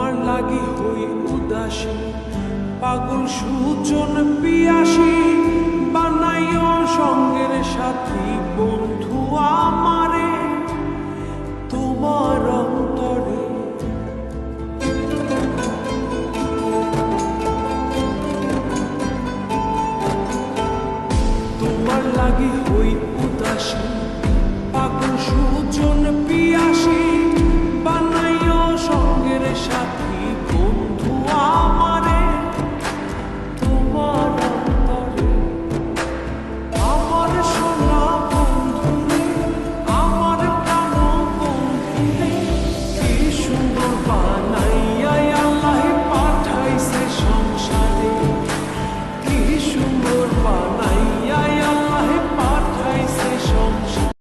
তোমার লাগি হই উদাসী পাগল সুজন পিয়াসী বানাইও সঙ্গের সা